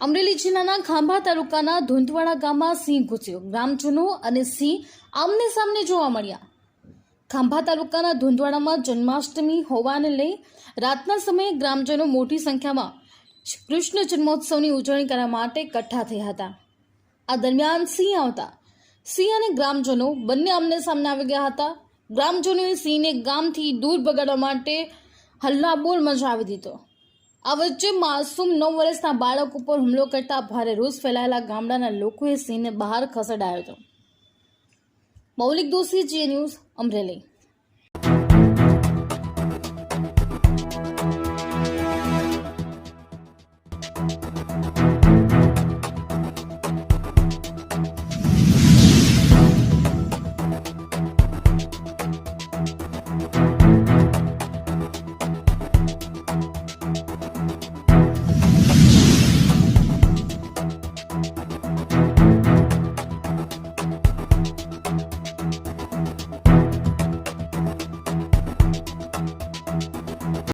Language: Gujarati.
અમરેલી જિલ્લાના ખાંભા તાલુકાના ધુંધવાડા ગામમાં સિંહ ઘૂસ્યો. ગ્રામજનો અને સિંહ આમને સામને જોવા મળ્યા. ખાંભા તાલુકાના ધુંધવાડામાં જન્માષ્ટમી હોવાને લઈ રાતના સમયે ગ્રામજનો મોટી સંખ્યામાં કૃષ્ણ જન્મોત્સવની ઉજવણી કરવા માટે કઠ્ઠા થયા હતા. આ દરમિયાન સિંહ આવતા. સિંહ અને ગ્રામજનો બંને આમને સામને આવી ગયા હતા. ગ્રામજનોએ સિંહને ગામથી દૂર ભગાડવા માટે હલ્લાબોલ મચાવી દીધો. આ વચ્ચે માસૂમ નવ વર્ષના બાળક ઉપર હુમલો કરતા ભારે રોષ ફેલાયેલા ગામડાના લોકોએ સિંહને બહાર ખસેડાયો હતો. મૌલિક દોશી, જે ન્યૂઝ, અમરેલી.